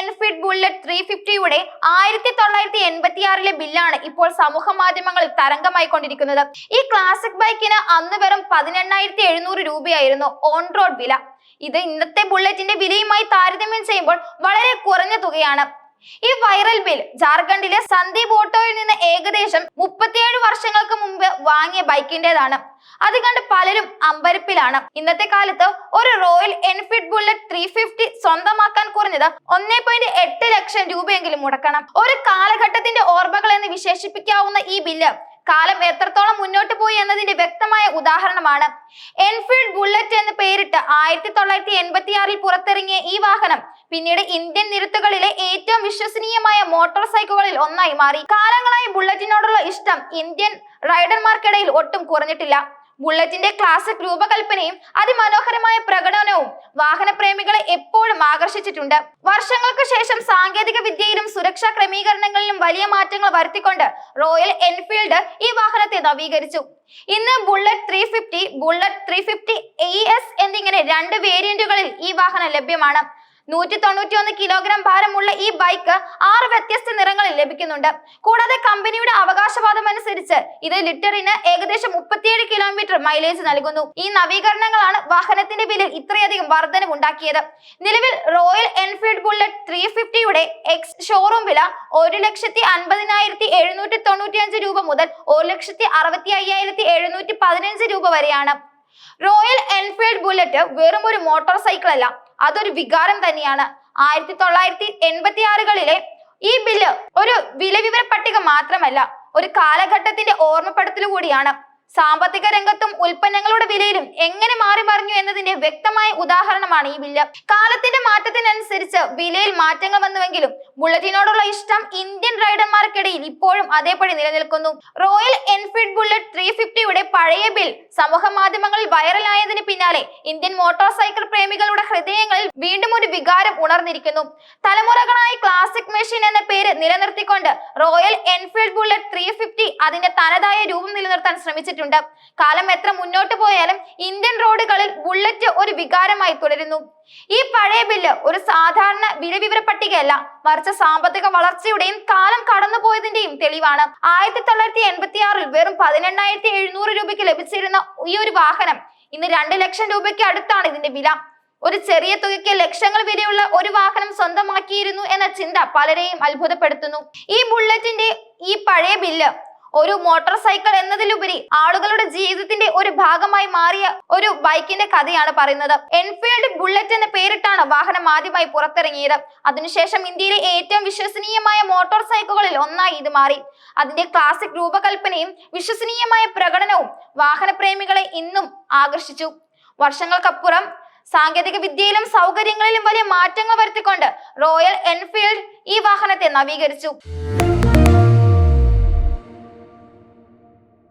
Enfield Bullet three ഫിഫ്റ്റിയുടെ ആയിരത്തി തൊള്ളായിരത്തി എൺപത്തി ആറിലെ ബില്ലാണ് ഇപ്പോൾ സമൂഹ മാധ്യമങ്ങളിൽ തരംഗമായി കൊണ്ടിരിക്കുന്നത്. ഈ ക്ലാസിക് ബൈക്കിന് അന്ന് വെറും പതിനെണ്ണായിരത്തി എഴുന്നൂറ് രൂപയായിരുന്നു ഓൺ റോഡ് വില. ഇത് ഇന്നത്തെ ബുള്ളറ്റിന്റെ വിലയുമായി താരതമ്യം ചെയ്യുമ്പോൾ വളരെ കുറഞ്ഞ തുകയാണ്. ഈ വൈറൽ ബിൽ ജാർഖണ്ഡിലെ സന്ദീപ് ഓട്ടോയിൽ നിന്ന് ഏകദേശം മുപ്പത്തിയേഴ് വർഷങ്ങൾക്ക് മുമ്പ് വാങ്ങിയ ബൈക്കിന്റേതാണ്. അത് കണ്ട് പലരും അമ്പരപ്പിലാണ്. ഇന്നത്തെ കാലത്ത് ഒരു Royal Enfield Bullet three fifty സ്വന്തമാക്കാൻ കുറഞ്ഞത് ഒന്നേ പോയിന്റ് എട്ട് ലക്ഷം രൂപയെങ്കിലും മുടക്കണം. ഒരു കാലഘട്ടത്തിന്റെ ഓർമ്മകൾ എന്ന് വിശേഷിപ്പിക്കാവുന്ന ഈ ബില്ല് കാലം എത്രത്തോളം മുന്നോട്ട് പോയി ഉദാഹരണമാണ്. എൻഫീൽഡ് ബുള്ളറ്റ് എന്ന് പേരിട്ട് ആയിരത്തി തൊള്ളായിരത്തി എൺപത്തി ആറിൽ പുറത്തിറങ്ങിയ ഈ വാഹനം പിന്നീട് ഇന്ത്യൻ നിരത്തുകളിലെ ഏറ്റവും വിശ്വസനീയമായ മോട്ടോർ സൈക്കിളുകളിൽ ഒന്നായി മാറി. കാലങ്ങളായി ബുള്ളറ്റിനോടുള്ള ഇഷ്ടം ഇന്ത്യൻ റൈഡർമാർക്കിടയിൽ ഒട്ടും കുറഞ്ഞിട്ടില്ല. ബുള്ളറ്റിന്റെ ക്ലാസിക് രൂപകൽപ്പനയും അതിമനോഹരമായ പ്രകടനവും വാഹനപ്രേമികളെ എപ്പോഴും ആകർഷിച്ചിട്ടുണ്ട്. വർഷങ്ങൾക്ക് ശേഷം സാങ്കേതിക വിദ്യയിലും സുരക്ഷാ ക്രമീകരണങ്ങളിലും വലിയ മാറ്റങ്ങൾ വരുത്തിക്കൊണ്ട് റോയൽ എൻഫീൽഡ് ഈ വാഹനത്തെ നവീകരിച്ചു. ഇന്ന് Bullet three fifty Bullet three fifty A S എന്നിങ്ങനെ രണ്ട് വേരിയന്റുകളിൽ ഈ വാഹനം ലഭ്യമാണ്. നൂറ്റി തൊണ്ണൂറ്റി ഒന്ന് കിലോഗ്രാം ഭാരമുള്ള ഈ ബൈക്ക് ആറ് വ്യത്യസ്ത നിറങ്ങളിൽ ലഭിക്കുന്നുണ്ട്. കൂടാതെ കമ്പനിയുടെ അവകാശവാദം അനുസരിച്ച് ഇത് ലിറ്ററിന് ഏകദേശം മുപ്പത്തിയേഴ് കിലോമീറ്റർ മൈലേജ് നൽകുന്നു. ഈ നവീകരണങ്ങളാണ് വാഹനത്തിന്റെ വിലയിൽ ഇത്രയധികം വർധനം ഉണ്ടാക്കിയത് നിലവിൽ റോയൽ എൻഫീൽഡ് ബുള്ളറ്റ് ത്രീ ഫിഫ്റ്റിയുടെ എക്സ് ഷോറൂം വില ഒരു ലക്ഷത്തി അൻപതിനായിരത്തി എഴുന്നൂറ്റി തൊണ്ണൂറ്റി അഞ്ച് രൂപ മുതൽ ഒരു ലക്ഷത്തി അറുപത്തി അയ്യായിരത്തി എഴുന്നൂറ്റി പതിനഞ്ച് രൂപ വരെയാണ്. റോയൽ എൻഫീൽഡ് ബുള്ളറ്റ് വെറും ഒരു മോട്ടോർ സൈക്കിൾ അല്ല അതൊരു വികാരം തന്നെയാണ്. ആയിരത്തി തൊള്ളായിരത്തി എൺപത്തി ആറുകളിലെ ഈ ബില്ല് ഒരു വിലവിവര പട്ടിക മാത്രമല്ല ഒരു കാലഘട്ടത്തിന്റെ ഓർമ്മപ്പെടുത്തൽ കൂടിയാണ്. സാമ്പത്തിക രംഗത്തും ഉൽപ്പന്നങ്ങളുടെ വിലയിലും എങ്ങനെ മാറി മറിഞ്ഞു എന്നതിന്റെ വ്യക്തമായ ഉദാഹരണമാണ് ഈ ബില്ല് കാലത്തിന്റെ മാറ്റത്തിനനുസരിച്ച് വിലയിൽ മാറ്റങ്ങൾ വന്നുവെങ്കിലും ബുള്ളറ്റിനോടുള്ള ഇഷ്ടം ഇന്ത്യൻ റൈഡർമാർക്കിടയിൽ ഇപ്പോഴും അതേപടി നിലനിൽക്കുന്നു. റോയൽ എൻഫീൽഡ് ബുള്ളറ്റ് ത്രീ ഫിഫ്റ്റിയുടെ പഴയ ബിൽ സമൂഹ മാധ്യമങ്ങളിൽ വൈറലായതിന് പിന്നാലെ ഇന്ത്യൻ മോട്ടോർ സൈക്കിൾ പ്രേമികളുടെ ഹൃദയങ്ങളിൽ വീണ്ടും ഒരു വികാരം ഉണർന്നിരിക്കുന്നു. തലമുറകളായി ക്ലാസിക് മെഷീൻ എന്ന പേര് നിലനിർത്തിക്കൊണ്ട് Royal Enfield Bullet three fifty അതിന്റെ തനതായ രൂപം നിലനിർത്താൻ ശ്രമിച്ചിട്ടുണ്ട്. കാലം എത്ര മുന്നോട്ട് പോയാലും ഇന്ത്യൻ റോഡുകളിൽ ബുള്ളറ്റ് ഒരു വികാരമായി തുടരുന്നു. ഈ പഴയ ബില്ല് ഒരു സാധാരണ വിലവിവര പട്ടികയല്ല മറിച്ച് സാമ്പത്തിക വളർച്ചയുടെയും കാലം കടന്നുപോയതിന്റെയും തെളിവാണ്. ആയിരത്തി തൊള്ളായിരത്തി എൺപത്തി ആറിൽ വെറും പതിനെണ്ണായിരത്തി എഴുന്നൂറ് രൂപയ്ക്ക് ലഭിച്ചിരുന്ന ഈ ഒരു വാഹനം ഇന്ന് രണ്ട് ലക്ഷം രൂപയ്ക്ക് അടുത്താണ് ഇതിന്റെ വില. ഒരു ചെറിയ തുകയ്ക്ക് ലക്ഷങ്ങൾ വിലയുള്ള ഒരു വാഹനം സ്വന്തമാക്കിയിരുന്നു എന്ന ചിന്ത പലരെയും അത്ഭുതപ്പെടുത്തുന്നു. ഈ ബുള്ളറ്റിന്റെ ഈ പഴയ ബില്ല് ഒരു മോട്ടോർ സൈക്കിൾ എന്നതിലുപരി ആളുകളുടെ ജീവിതത്തിന്റെ ഒരു ഭാഗമായി മാറിയ ഒരു ബൈക്കിന്റെ കഥയാണ് പറയുന്നത്. എൻഫീൽഡ് ബുള്ളറ്റ് എന്ന പേരിട്ടാണ് വാഹനം ആദ്യമായി പുറത്തിറങ്ങിയത്. അതിനുശേഷം ഇന്ത്യയിലെ ഏറ്റവും വിശ്വസനീയമായ മോട്ടോർ സൈക്കിളുകളിൽ ഒന്നായി ഇത് മാറി. അതിന്റെ ക്ലാസിക് രൂപകൽപ്പനയും വിശ്വസനീയമായ പ്രകടനവും വാഹനപ്രേമികളെ ഇന്നും ആകർഷിച്ചു. വർഷങ്ങൾക്കപ്പുറം സാങ്കേതിക വിദ്യയിലും സൗകര്യങ്ങളിലും വലിയ മാറ്റങ്ങൾ വരുത്തിക്കൊണ്ട് റോയൽ എൻഫീൽഡ് ഈ വാഹനത്തെ നവീകരിച്ചു.